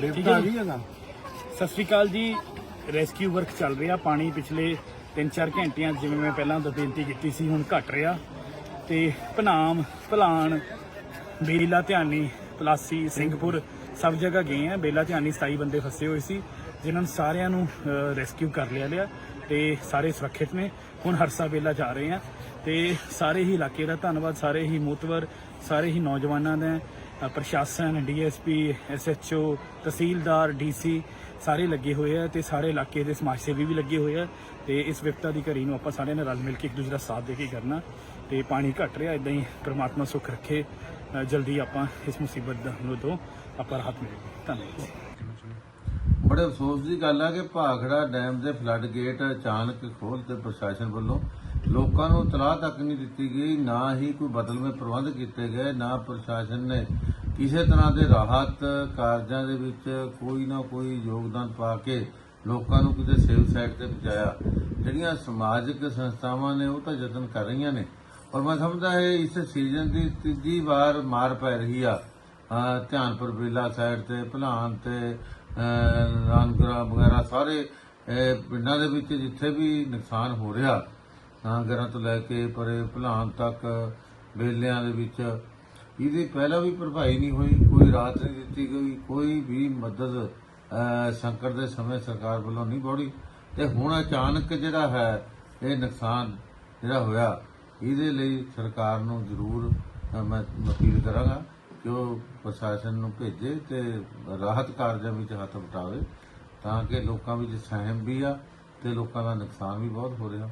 Lift ਆ ਗਈ ਹੈਗਾ। ਸਤਿ ਸ਼੍ਰੀ ਅਕਾਲ ਜੀ। ਰੈਸਕਿਊ ਵਰਕ ਚੱਲ ਰਿਹਾ ਪਾਣੀ ਪਿਛਲੇ 3-4 ਘੰਟਿਆਂ ਜਿਵੇਂ ਮੈਂ ਪਹਿਲਾਂ ਤਾਂ ਬੇਨਤੀ ਕੀਤੀ ਸੀ ਹੁਣ ਘਟ ਰਿਹਾ। ਤੇ ਭਨਾਮ ਭਲਾਨ ਬੇਲਾ ਧਿਆਨੀ ਪਲਾਸੀ ਸਿੰਘਪੁਰ ਸਭ ਜਗ੍ਹਾ ਗਏ ਆ। ਬੇਲਾ ਧਿਆਨੀ 27 ਬੰਦੇ ਫਸੇ ਹੋਏ ਸੀ ਜਿਨ੍ਹਾਂ ਨੂੰ ਸਾਰਿਆਂ ਨੂੰ ਰੈਸਕਿਊ ਕਰ ਲਿਆ ਲਿਆ ਤੇ ਸਾਰੇ ਸੁਰੱਖਿਅਤ ਨੇ। ਹੁਣ ਹਰਸਾ ਬੇਲਾ ਜਾ ਰਹੇ ਆ। ਤੇ ਸਾਰੇ ਹੀ ਇਲਾਕੇ ਦਾ ਧੰਨਵਾਦ ਸਾਰੇ ਹੀ ਮੋਤਵਰ ਸਾਰੇ ਹੀ ਨੌਜਵਾਨਾਂ ਦਾ। ਪ੍ਰਸ਼ਾਸਨ, ਡੀਐਸਪੀ, ਐਸਐਚਓ, ਤਹਿਸੀਲਦਾਰ, ਡੀਸੀ ਸਾਰੇ ਲੱਗੇ ਹੋਏ ਆ ਤੇ ਸਾਰੇ ਇਲਾਕੇ ਦੇ ਸਮਾਜ ਸੇਵੀ ਵੀ ਲੱਗੇ ਹੋਏ ਆ ਤੇ ਇਸ ਵਿਪਤਾ ਦੀ ਘੜੀ ਨੂੰ ਆਪਾਂ ਸਾਰਿਆਂ ਨੇ ਰਲ ਮਿਲ ਕੇ ਇੱਕ ਦੂਜੇ ਦਾ ਸਾਥ ਦੇ ਕੇ ਕਰਨਾ ਤੇ ਪਾਣੀ ਘਟ ਰਿਹਾ ਇਦਾਂ ਹੀ ਪ੍ਰਮਾਤਮਾ ਸੁੱਖ ਰੱਖੇ। ਜਲਦੀ ਆਪਾਂ ਇਸ ਮੁਸੀਬਤ ਨੂੰ ਤੋਂ ਆਪਾਂ ਰਾਹਤ ਮਿਲੇਗੀ ਧੰਨਵਾਦ ਬੜੇ ਅਫਸੋਸ ਦੀ ਗੱਲ ਆ ਕਿ ਭਾਖੜਾ ਡੈਮ ਦੇ ਫਲੱਡ ਗੇਟ ਅਚਾਨਕ ਖੋਲ੍ਹ ਤੇ ਪ੍ਰਸ਼ਾਸਨ ਵੱਲੋਂ ਲੋਕਾਂ ਨੂੰ ਤਲਾਹ ਤੱਕ ਨਹੀਂ ਦਿੱਤੀ ਗਈ, ਨਾ ਹੀ ਕੋਈ ਬਦਲਵੇਂ ਪ੍ਰਬੰਧ ਕੀਤੇ ਗਏ, ਨਾ ਪ੍ਰਸ਼ਾਸਨ ਨੇ ਕਿਸੇ ਤਰ੍ਹਾਂ ਦੇ ਰਾਹਤ ਕਾਰਜਾਂ ਦੇ ਵਿੱਚ ਕੋਈ ਨਾ ਕੋਈ ਯੋਗਦਾਨ ਪਾ ਕੇ ਲੋਕਾਂ ਨੂੰ ਕਿਤੇ ਸੇਵ ਸਾਈਡ ਤੇ ਪਹੁੰਚਾਇਆ। ਜਿਹੜੀਆਂ ਸਮਾਜਿਕ ਸੰਸਥਾਵਾਂ ਨੇ, ਉਹ ਤਾਂ ਯਤਨ ਕਰ ਰਹੀਆਂ ਨੇ। ਔਰ ਮੈਂ ਸਮਝਦਾ ਹੈ ਇਸ ਸੀਜ਼ਨ ਦੀ ਤੀਜੀ ਵਾਰ ਮਾਰ ਪੈ ਰਹੀ ਆ। ਧਿਆਨਪੁਰ ਬੇਲਾ ਸਾਈਡ ਤੇ ਭਲਾਨ ਤੇ ਰਾਨਗਰਾ ਵਗੈਰਾ ਸਾਰੇ ਪਿੰਡਾਂ ਦੇ ਵਿੱਚ ਜਿੱਥੇ ਵੀ ਨੁਕਸਾਨ ਹੋ ਰਿਹਾ ਨਾਂਗਰਾਂ ਤੋਂ ਲੈ ਕੇ ਪਰੇ ਭਲਾਨ ਤੱਕ ਵੇਲਿਆਂ ਦੇ ਵਿੱਚ। ਇਹਦੀ ਪਹਿਲਾਂ ਵੀ ਭਰਪਾਈ ਨਹੀਂ ਹੋਈ, ਕੋਈ ਰਾਹਤ ਨਹੀਂ ਦਿੱਤੀ ਗਈ, ਕੋਈ ਵੀ ਮਦਦ ਸੰਕਟ ਦੇ ਸਮੇਂ ਸਰਕਾਰ ਵੱਲੋਂ ਨਹੀਂ ਬੋੜੀ ਤੇ ਹੁਣ ਅਚਾਨਕ ਜਿਹੜਾ ਹੈ, ਇਹ ਨੁਕਸਾਨ ਜਿਹੜਾ ਹੋਇਆ, ਇਹਦੇ ਲਈ ਸਰਕਾਰ ਨੂੰ ਜ਼ਰੂਰ ਮੈਂ ਅਪੀਲ ਕਰਾਂਗਾ ਕਿ ਉਹ ਪ੍ਰਸ਼ਾਸਨ ਨੂੰ ਭੇਜੇ ਤੇ ਰਾਹਤ ਕਾਰਜਾਂ ਵਿੱਚ ਹੱਥ ਵਟਾਵੇ, ਤਾਂ ਕਿ ਲੋਕਾਂ ਵਿੱਚ ਸਹਿਮ ਵੀ ਆ ਤੇ ਲੋਕਾਂ ਦਾ ਨੁਕਸਾਨ ਵੀ ਬਹੁਤ ਹੋ ਰਿਹਾ।